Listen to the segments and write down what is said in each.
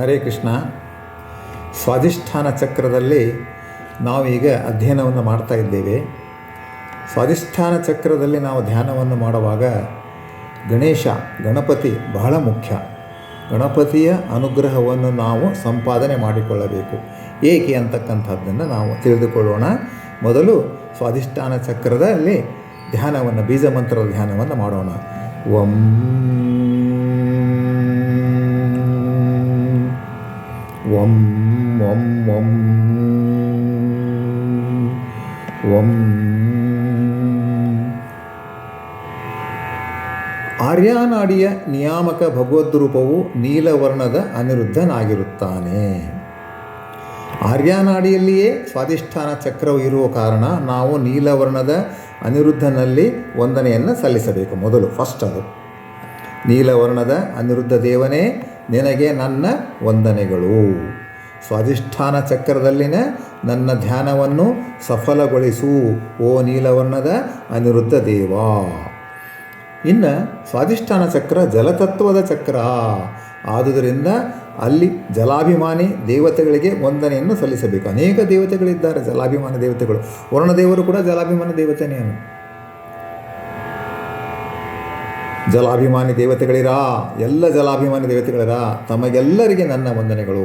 ಹರೇ ಕೃಷ್ಣ. ಸ್ವಾಧಿಷ್ಠಾನ ಚಕ್ರದಲ್ಲಿ ನಾವೀಗ ಅಧ್ಯಯನವನ್ನು ಮಾಡ್ತಾ ಇದ್ದೇವೆ. ಸ್ವಾಧಿಷ್ಠಾನ ಚಕ್ರದಲ್ಲಿ ನಾವು ಧ್ಯಾನವನ್ನು ಮಾಡುವಾಗ ಗಣೇಶ, ಗಣಪತಿ ಬಹಳ ಮುಖ್ಯ. ಗಣಪತಿಯ ಅನುಗ್ರಹವನ್ನು ನಾವು ಸಂಪಾದನೆ ಮಾಡಿಕೊಳ್ಳಬೇಕು. ಏಕೆ ಅಂತಕ್ಕಂಥದ್ದನ್ನು ನಾವು ತಿಳಿದುಕೊಳ್ಳೋಣ. ಮೊದಲು ಸ್ವಾಧಿಷ್ಠಾನ ಚಕ್ರದಲ್ಲಿ ಧ್ಯಾನವನ್ನು ಬೀಜ ಮಂತ್ರದ ಧ್ಯಾನವನ್ನು ಮಾಡೋಣ. ಓಂ ಓಂ ಓಂ ಓಂ ಓಂ ಆರ್ಯಾನಾಡಿಯ ನಿಯಾಮಕ ಭಗವದ್ರೂಪವು ನೀಲವರ್ಣದ ಅನಿರುದ್ಧನಾಗಿರುತ್ತಾನೆ. ಆರ್ಯಾನಾಡಿಯಲ್ಲಿಯೇ ಸ್ವಾಧಿಷ್ಠಾನ ಚಕ್ರವು ಇರುವ ಕಾರಣ ನಾವು ನೀಲವರ್ಣದ ಅನಿರುದ್ಧನಲ್ಲಿ ವಂದನೆಯನ್ನು ಸಲ್ಲಿಸಬೇಕು. ಮೊದಲು ಫಸ್ಟ್ ಅದು. ನೀಲವರ್ಣದ ಅನಿರುದ್ಧ ದೇವನೇ ನಿನಗೆ ನನ್ನ ವಂದನೆಗಳು. ಸ್ವಾಧಿಷ್ಠಾನ ಚಕ್ರದಲ್ಲಿನ ನನ್ನ ಧ್ಯಾನವನ್ನು ಸಫಲಗೊಳಿಸು, ಓ ನೀಲವರ್ಣದ ಅನಿರುದ್ಧ ದೇವ. ಇನ್ನು ಸ್ವಾಧಿಷ್ಠಾನ ಚಕ್ರ ಜಲತತ್ವದ ಚಕ್ರ. ಆದುದರಿಂದ ಅಲ್ಲಿ ಜಲಾಭಿಮಾನಿ ದೇವತೆಗಳಿಗೆ ವಂದನೆಯನ್ನು ಸಲ್ಲಿಸಬೇಕು. ಅನೇಕ ದೇವತೆಗಳಿದ್ದಾರೆ ಜಲಾಭಿಮಾನಿ ದೇವತೆಗಳು. ವರುಣದೇವರು ಕೂಡ ಜಲಾಭಿಮಾನಿ ದೇವತೆನೇ ಜಲಾಭಿಮಾನಿ ದೇವತೆಗಳಿರಾ? ಎಲ್ಲ ಜಲಾಭಿಮಾನಿ ದೇವತೆಗಳಿರಾ? ತಮಗೆಲ್ಲರಿಗೆ ನನ್ನ ವಂದನೆಗಳು.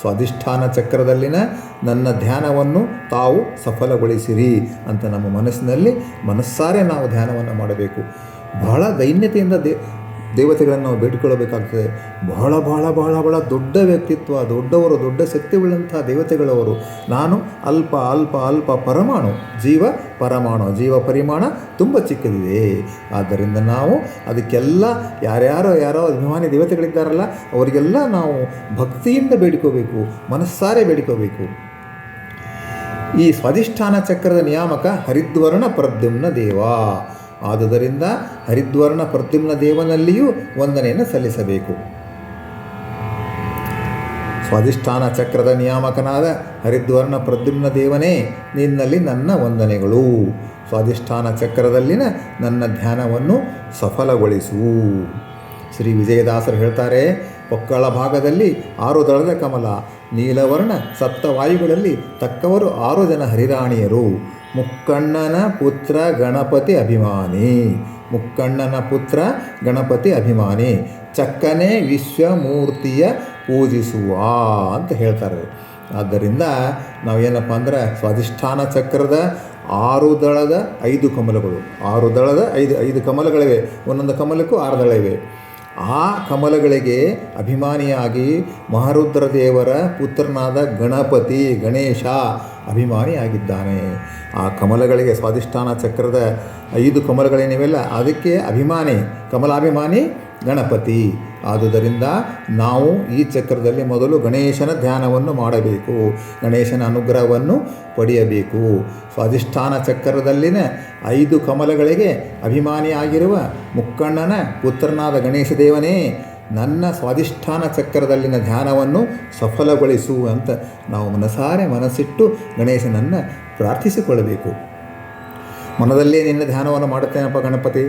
ಸ್ವಾಧಿಷ್ಠಾನ ಚಕ್ರದಲ್ಲಿನ ನನ್ನ ಧ್ಯಾನವನ್ನು ತಾವು ಸಫಲಗೊಳಿಸಿರಿ ಅಂತ ನಮ್ಮ ಮನಸ್ಸಿನಲ್ಲಿ ಮನಸ್ಸಾರೆ ನಾವು ಧ್ಯಾನವನ್ನು ಮಾಡಬೇಕು. ಬಹಳ ದೈನ್ಯತೆಯಿಂದ ದೇ ದೇವತೆಗಳನ್ನು ನಾವು ಬೇಡಿಕೊಳ್ಳಬೇಕಾಗ್ತದೆ. ಬಹಳ ಬಹಳ ಬಹಳ ಬಹಳ ದೊಡ್ಡ ವ್ಯಕ್ತಿತ್ವ, ದೊಡ್ಡವರು, ದೊಡ್ಡ ಶಕ್ತಿಗಳಂತಹ ದೇವತೆಗಳವರು. ನಾನು ಅಲ್ಪ ಅಲ್ಪ ಅಲ್ಪ ಪರಮಾಣು, ಜೀವ ಪರಮಾಣು, ಜೀವ ಪರಿಮಾಣ ತುಂಬ ಚಿಕ್ಕದಿದೆ. ಆದ್ದರಿಂದ ನಾವು ಅದಕ್ಕೆಲ್ಲ ಯಾರ್ಯಾರೋ, ಯಾರೋ ಅಭಿಮಾನಿ ದೇವತೆಗಳಿದ್ದಾರಲ್ಲ, ಅವರಿಗೆಲ್ಲ ನಾವು ಭಕ್ತಿಯಿಂದ ಬೇಡಿಕೋಬೇಕು, ಮನಸ್ಸಾರೆ ಬೇಡಿಕೋಬೇಕು. ಈ ಸ್ವಾಧಿಷ್ಠಾನ ಚಕ್ರದ ನಿಯಾಮಕ ಹರಿದ್ವರ್ಣ ಪ್ರದ್ಯುಮ್ನ ದೇವ. ಆದುದರಿಂದ ಹರಿದ್ವರ್ಣ ಪ್ರದ್ಯುಮ್ನ ದೇವನಲ್ಲಿಯೂ ವಂದನೆಯನ್ನು ಸಲ್ಲಿಸಬೇಕು. ಸ್ವಾಧಿಷ್ಠಾನ ಚಕ್ರದ ನಿಯಾಮಕನಾದ ಹರಿದ್ವರ್ಣ ಪ್ರದ್ಯುಮ್ನ ದೇವನೇ, ನಿನ್ನಲ್ಲಿ ನನ್ನ ವಂದನೆಗಳು. ಸ್ವಾಧಿಷ್ಠಾನ ಚಕ್ರದಲ್ಲಿನ ನನ್ನ ಧ್ಯಾನವನ್ನು ಸಫಲಗೊಳಿಸು. ಶ್ರೀ ವಿಜಯದಾಸರು ಹೇಳ್ತಾರೆ, ಪೊಕ್ಕಳ ಭಾಗದಲ್ಲಿ ಆರು ದಳದ ಕಮಲ, ನೀಲವರ್ಣ ಸಪ್ತವಾಯುಗಳಲ್ಲಿ ತಕ್ಕವರು ಆರು ಜನ ಹರಿರಾಣಿಯರು. ಮುಕ್ಕಣ್ಣನ ಪುತ್ರ ಗಣಪತಿ ಅಭಿಮಾನಿ. ಮುಕ್ಕಣ್ಣನ ಪುತ್ರ ಗಣಪತಿ ಅಭಿಮಾನಿ. ಚಕ್ಕನೆ ವಿಶ್ವಮೂರ್ತಿಯ ಪೂಜಿಸುವ ಅಂತ ಹೇಳ್ತಾರೆ. ಆದ್ದರಿಂದ ನಾವೇನಪ್ಪ ಅಂದ್ರೆ ಸ್ವಾಧಿಷ್ಠಾನ ಚಕ್ರದ ಆರು ದಳದ ಐದು ಕಮಲಗಳು. ಆರು ದಳದ ಐದು ಐದು ಕಮಲಗಳಿವೆ. ಒಂದೊಂದು ಕಮಲಕ್ಕೂ ಆರು ದಳ ಇವೆ. ಆ ಕಮಲಗಳಿಗೆ ಅಭಿಮಾನಿಯಾಗಿ ಮಹಾರುದ್ರ ದೇವರ ಪುತ್ರನಾದ ಗಣಪತಿ ಗಣೇಶ ಅಭಿಮಾನಿಯಾಗಿದ್ದಾನೆ. ಆ ಕಮಲಗಳಿಗೆ ಸ್ವಾಧಿಷ್ಠಾನ ಚಕ್ರದ ಐದು ಕಮಲಗಳೇನಿವೆಲ್ಲ, ಅದಕ್ಕೆ ಅಭಿಮಾನಿ, ಕಮಲಾಭಿಮಾನಿ ಗಣಪತಿ. ಆದುದರಿಂದ ನಾವು ಈ ಚಕ್ರದಲ್ಲಿ ಮೊದಲು ಗಣೇಶನ ಧ್ಯಾನವನ್ನು ಮಾಡಬೇಕು. ಗಣೇಶನ ಅನುಗ್ರಹವನ್ನು ಪಡೆಯಬೇಕು. ಸ್ವಾಧಿಷ್ಠಾನ ಚಕ್ರದಲ್ಲಿನ ಐದು ಕಮಲಗಳಿಗೆ ಅಭಿಮಾನಿಯಾಗಿರುವ ಮುಕ್ಕಣ್ಣನ ಪುತ್ರನಾದ ಗಣೇಶ ದೇವನೇ ನನ್ನ ಸ್ವಾಧಿಷ್ಠಾನ ಚಕ್ರದಲ್ಲಿನ ಧ್ಯಾನವನ್ನು ಸಫಲಗೊಳಿಸು ಅಂತ ನಾವು ಮನಸಾರೆ ಮನಸ್ಸಿಟ್ಟು ಗಣೇಶನನ್ನು ಪ್ರಾರ್ಥಿಸಿಕೊಳ್ಳಬೇಕು. ಮನದಲ್ಲೇ ನಿನ್ನ ಧ್ಯಾನವನ್ನು ಮಾಡುತ್ತೇನಪ್ಪ ಗಣಪತಿ?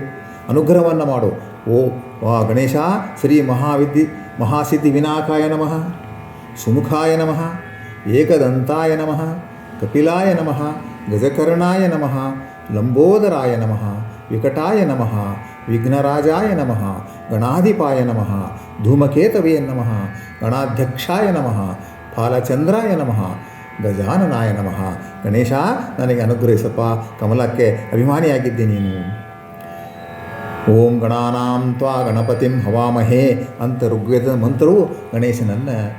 ಅನುಗ್ರಹವನ್ನು ಮಾಡು. ಓ ವಾ ಗಣೇಶ ಶ್ರೀ ಮಹಾವಿದ್ಯೆ ಮಹಾಸಿದ್ಧಿ ವಿನಾಕಾಯ ನಮಃ. ಸುಮುಖಾಯ ನಮಃ. ಏಕದಂತಾಯ ನಮಃ. ಕಪಿಲಾಯ ನಮಃ. ಗಜಕರ್ಣಾಯ ನಮಃ. ಲಂಬೋದರಾಯ ನಮಃ. ವಿಕಟಾಯ ನಮಃ. ವಿಘ್ನರಾಜಾಯ ನಮಃ. ಗಣಾಧಿಪಾಯ ನಮಃ. ಧೂಮಕೇತವೇ ನಮಃ. ಗಣಾಧ್ಯಕ್ಷಾಯ ನಮಃ. ಫಾಲಚಂದ್ರಾಯ ನಮಃ. ಗಜಾನನಾಯ ನಮಃ. ಗಣೇಶ, ನನಗೆ ಅನುಗ್ರಹಿಸಪ್ಪ. ಕಮಲಕ್ಕೆ ಅಭಿಮಾನಿಯಾಗಿದ್ದೆ ನೀನು. ಓಂ ಗಣಾನಾಂ ತ್ವಾ ಗಣಪತಿಂ ಹವಾಮಹೇ ಅಂತ ಋಗ್ವೇದದ ಮಂತ್ರವು ಗಣೇಶನನ್ನು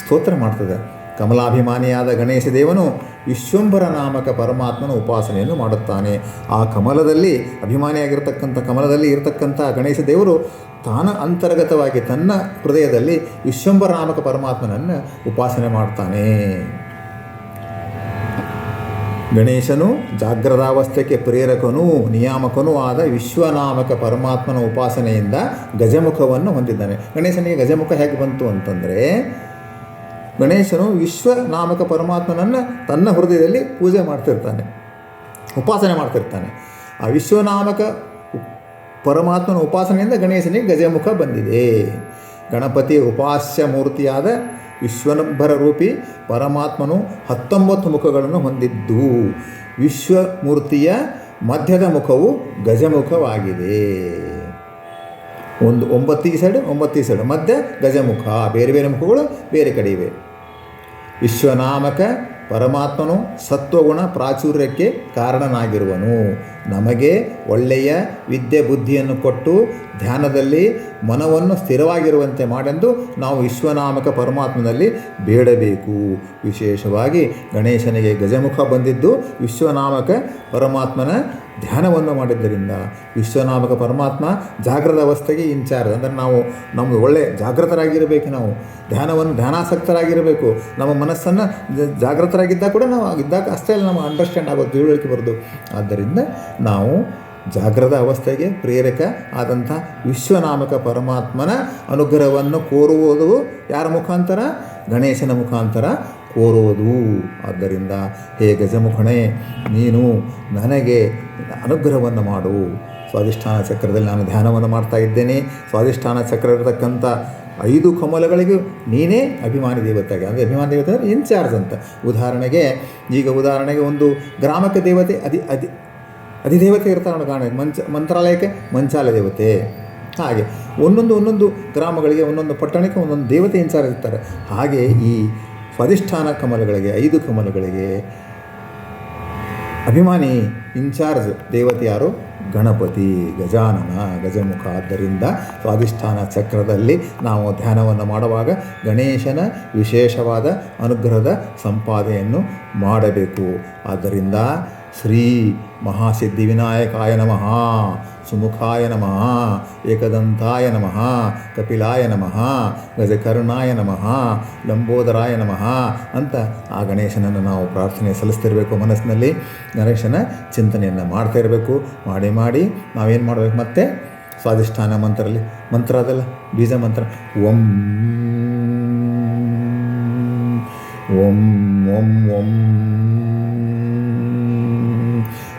ಸ್ತೋತ್ರ ಮಾಡ್ತದೆ. ಕಮಲಾಭಿಮಾನಿಯಾದ ಗಣೇಶ ದೇವನು ವಿಶ್ವಂಭರ ನಾಮಕ ಪರಮಾತ್ಮನ ಉಪಾಸನೆಯನ್ನು ಮಾಡುತ್ತಾನೆ. ಆ ಕಮಲದಲ್ಲಿ, ಅಭಿಮಾನಿಯಾಗಿರ್ತಕ್ಕಂಥ ಕಮಲದಲ್ಲಿ ಇರತಕ್ಕಂಥ ಗಣೇಶ ದೇವರು ತಾನ ಅಂತರ್ಗತವಾಗಿ ತನ್ನ ಹೃದಯದಲ್ಲಿ ವಿಶ್ವಂಭರ ನಾಮಕ ಪರಮಾತ್ಮನನ್ನು ಉಪಾಸನೆ ಮಾಡ್ತಾನೆ. ಗಣೇಶನು ಜಾಗ್ರತಾವಸ್ಥೆಗೆ ಪ್ರೇರಕನೂ ನಿಯಾಮಕನೂ ಆದ ವಿಶ್ವನಾಮಕ ಪರಮಾತ್ಮನ ಉಪಾಸನೆಯಿಂದ ಗಜಮುಖವನ್ನು ಹೊಂದಿದ್ದಾನೆ. ಗಣೇಶನಿಗೆ ಗಜಮುಖ ಹೇಗೆ ಬಂತು ಅಂತಂದರೆ, ಗಣೇಶನು ವಿಶ್ವನಾಮಕ ಪರಮಾತ್ಮನನ್ನು ತನ್ನ ಹೃದಯದಲ್ಲಿ ಪೂಜೆ ಮಾಡ್ತಿರ್ತಾನೆ, ಉಪಾಸನೆ ಮಾಡ್ತಿರ್ತಾನೆ. ಆ ವಿಶ್ವನಾಮಕ ಪರಮಾತ್ಮನ ಉಪಾಸನೆಯಿಂದ ಗಣೇಶನಿಗೆ ಗಜಮುಖ ಬಂದಿದೆ. ಗಣಪತಿ ಉಪಾಸ್ಯ ಮೂರ್ತಿಯಾದ ವಿಶ್ವನಬ್ಬರ ರೂಪಿ ಪರಮಾತ್ಮನು ಹತ್ತೊಂಬತ್ತು ಮುಖಗಳನ್ನು ಹೊಂದಿದ್ದು. ವಿಶ್ವಮೂರ್ತಿಯ ಮಧ್ಯದ ಮುಖವು ಗಜಮುಖವಾಗಿದೆ. ಒಂದು ಒಂಬತ್ತು ಈ ಸೈಡ್, ಒಂಬತ್ತು ಈ ಸೈಡ್. ಮಧ್ಯ ಗಜಮುಖ. ಬೇರೆ ಬೇರೆ ಮುಖಗಳು ಬೇರೆ ಕಡೆ ಇವೆ. ವಿಶ್ವನಾಮಕ ಪರಮಾತ್ಮನು ಸತ್ವಗುಣ ಪ್ರಾಚುರ್ಯಕ್ಕೆ ಕಾರಣನಾಗಿರುವನು. ನಮಗೆ ಒಳ್ಳೆಯ ವಿದ್ಯೆ ಬುದ್ಧಿಯನ್ನು ಕೊಟ್ಟು ಧ್ಯಾನದಲ್ಲಿ ಮನವನ್ನು ಸ್ಥಿರವಾಗಿರುವಂತೆ ಮಾಡೆಂದು ನಾವು ವಿಶ್ವನಾಮಕ ಪರಮಾತ್ಮನಲ್ಲಿ ಬೇಡಬೇಕು. ವಿಶೇಷವಾಗಿ ಗಣೇಶನಿಗೆ ಗಜಮುಖ ಬಂದಿದ್ದು ವಿಶ್ವನಾಮಕ ಪರಮಾತ್ಮನ ಧ್ಯಾನವನ್ನು ಮಾಡಿದ್ದರಿಂದ ವಿಶ್ವನಾಮಕ ಪರಮಾತ್ಮ ಜಾಗೃತ ಅವಸ್ಥೆಗೆ ಇಂಚಾರ್ಜ್ ಅಂದರೆ ನಾವು ನಮ್ಮ ಒಳ್ಳೆ ಜಾಗೃತರಾಗಿರಬೇಕು ನಾವು. ಧ್ಯಾನವನ್ನು ಧ್ಯಾನಾಸಕ್ತರಾಗಿರಬೇಕು. ನಮ್ಮ ಮನಸ್ಸನ್ನು ಜಾಗೃತರಾಗಿದ್ದಾಗ ಕೂಡ ನಾವು ಇದ್ದಾಗ ಅಷ್ಟೇ ಅಲ್ಲಿ ನಮ್ಮ ಅಂಡರ್ಸ್ಟ್ಯಾಂಡ್ ಆಗೋದು ತಿಳುವಳಿಕೆ ಬರೋದು ಆದ್ದರಿಂದ ನಾವು ಜಾಗ್ರದ ಅವಸ್ಥೆಗೆ ಪ್ರೇರಕ ಆದಂಥ ವಿಶ್ವನಾಮಕ ಪರಮಾತ್ಮನ ಅನುಗ್ರಹವನ್ನು ಕೋರುವುದು ಯಾರ ಮುಖಾಂತರ? ಗಣೇಶನ ಮುಖಾಂತರ ಕೋರುವುದು. ಆದ್ದರಿಂದ ಹೇ ಗಜಮುಖಣೆ, ನೀನು ನನಗೆ ಅನುಗ್ರಹವನ್ನು ಮಾಡು. ಸ್ವಾಧಿಷ್ಠಾನ ಚಕ್ರದಲ್ಲಿ ನಾನು ಧ್ಯಾನವನ್ನು ಮಾಡ್ತಾ ಇದ್ದೇನೆ. ಸ್ವಾಧಿಷ್ಠಾನ ಚಕ್ರ ಇರತಕ್ಕಂಥ ಐದು ಕಮಲಗಳಿಗೂ ನೀನೇ ಅಭಿಮಾನಿ ದೇವತೆಗೆ ಅಂದರೆ ಅಭಿಮಾನಿ ದೇವತೆ ಇನ್ಚಾರ್ಜ್ ಅಂತ. ಉದಾಹರಣೆಗೆ, ಈಗ ಉದಾಹರಣೆಗೆ ಒಂದು ಗ್ರಾಮಕ ದೇವತೆ ಅದಿ ಅದಿ ಅಧಿದೇವತೆ ಇರ್ತಾರೆ ನೋಡಿ ಕಾಣ ಮಂಚ, ಮಂತ್ರಾಲಯಕ್ಕೆ ಮಂಚಾಲ ದೇವತೆ. ಹಾಗೆ ಒಂದೊಂದು ಒಂದೊಂದು ಗ್ರಾಮಗಳಿಗೆ, ಒಂದೊಂದು ಪಟ್ಟಣಕ್ಕೆ ಒಂದೊಂದು ದೇವತೆ ಇನ್ಚಾರ್ಜ್ ಇರ್ತಾರೆ. ಹಾಗೆ ಈ ಸ್ವಾಧಿಷ್ಠಾನ ಕಮಲಗಳಿಗೆ, ಐದು ಕಮಲಗಳಿಗೆ ಅಭಿಮಾನಿ ಇನ್ಚಾರ್ಜ್ ದೇವತೆ ಯಾರು? ಗಣಪತಿ, ಗಜಾನನ, ಗಜಮುಖ. ಆದ್ದರಿಂದ ಸ್ವಾಧಿಷ್ಠಾನ ಚಕ್ರದಲ್ಲಿ ನಾವು ಧ್ಯಾನವನ್ನು ಮಾಡುವಾಗ ಗಣೇಶನ ವಿಶೇಷವಾದ ಅನುಗ್ರಹದ ಸಂಪಾದನೆಯನ್ನು ಮಾಡಬೇಕು. ಆದ್ದರಿಂದ ಶ್ರೀ ಮಹಾಸಿದ್ಧಿ ವಿನಾಯಕಾಯ ನಮಃ, ಸುಮುಖಾಯ ನಮಃ, ಏಕದಂತಾಯ ನಮಃ, ಕಪಿಲಾಯ ನಮಃ, ಗಜಕರುಣಾಯ ನಮಃ, ಲಂಬೋದರಾಯ ನಮಃ ಅಂತ ಆ ಗಣೇಶನನ್ನು ನಾವು ಪ್ರಾರ್ಥನೆ ಸಲ್ಲಿಸ್ತಿರಬೇಕು ಮನಸ್ಸಿನಲ್ಲಿ. ಗಣೇಶನ ಚಿಂತನೆಯನ್ನು ಮಾಡ್ತಾ ಇರಬೇಕು. ಮಾಡಿ ಮಾಡಿ ನಾವೇನು ಮಾಡಬೇಕು ಮತ್ತೆ? ಸ್ವಾಧಿಷ್ಠಾನ ಮಂತ್ರದಲ್ಲಿ, ಮಂತ್ರ ಅದಲ್ಲ, ಬೀಜ ಮಂತ್ರ. ಓಂ ಓಂ ಓಂ ಓಂ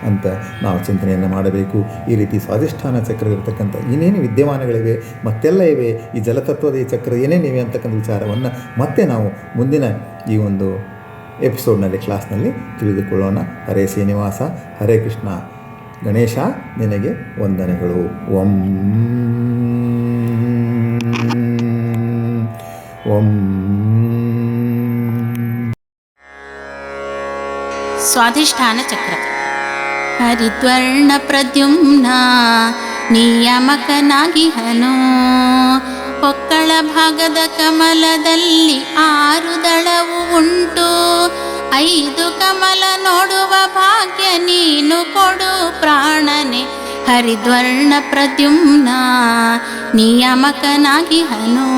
ಅಂತ ನಾವು ಚಿಂತನೆಯನ್ನು ಮಾಡಬೇಕು. ಈ ರೀತಿ ಸ್ವಾಧಿಷ್ಠಾನ ಚಕ್ರ ಇರತಕ್ಕಂಥ ಏನೇನು ವಿದ್ಯಮಾನಗಳಿವೆ, ಮತ್ತೆಲ್ಲ ಇವೆ, ಈ ಜಲತತ್ವದ ಈ ಚಕ್ರ ಏನೇನಿವೆ ಅಂತಕ್ಕಂಥ ವಿಚಾರವನ್ನು ಮತ್ತೆ ನಾವು ಮುಂದಿನ ಈ ಒಂದು ಎಪಿಸೋಡ್ನಲ್ಲಿ, ಕ್ಲಾಸ್ನಲ್ಲಿ ತಿಳಿದುಕೊಳ್ಳೋಣ. ಹರೇ ಶ್ರೀನಿವಾಸ, ಹರೇ ಕೃಷ್ಣ. ಗಣೇಶ, ನಿನಗೆ ವಂದನೆಗಳು. ಓಂ. ಓಂ. ಸ್ವಾಧಿಷ್ಠಾನ ಚಕ್ರ. ಹರಿದ್ವರ್ಣ ಪ್ರದ್ಯುಮ್ನ ನಿಯಾಮಕನಾಗಿಹನು ಪೊಕ್ಕಳ ಭಾಗದ ಕಮಲದಲ್ಲಿ ಆರು ದಳವು ಉಂಟು. ಐದು ಕಮಲ ನೋಡುವ ಭಾಗ್ಯ ನೀನು ಕೊಡು ಪ್ರಾಣನೆ. ಹರಿದ್ವರ್ಣ ಪ್ರದ್ಯುಮ್ನ ನಿಯಾಮಕನಾಗಿಹನು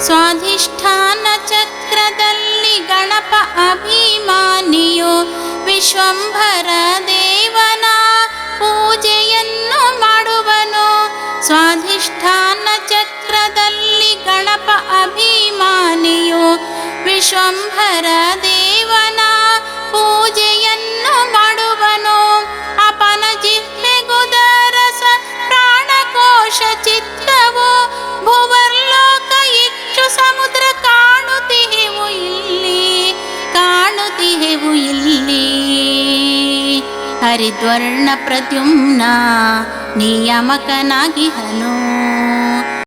ಸ್ವಾಧಿಷ್ಠಾನ ಚಕ್ರದಲ್ಲಿ ಗಣಪ ಅಭಿಮಾನಿಯು ವಿಶ್ವಂಭರ ದೇವನ ಪೂಜೆಯನ್ನು ಮಾಡುವನು ಸ್ವಾಧಿಷ್ಠಾನ ಚಕ್ರದಲ್ಲಿ ಗಣಪ ಅಭಿಮಾನಿಯು ವಿಶ್ವಂಭರ ದೇವನ ಪೂಜೆಯನ್ನು ಹರಿದ್ವರ್ಣ ಪ್ರದ್ಯುಮ್ನ ನಿಯಾಮಕನಾಗಿಹನು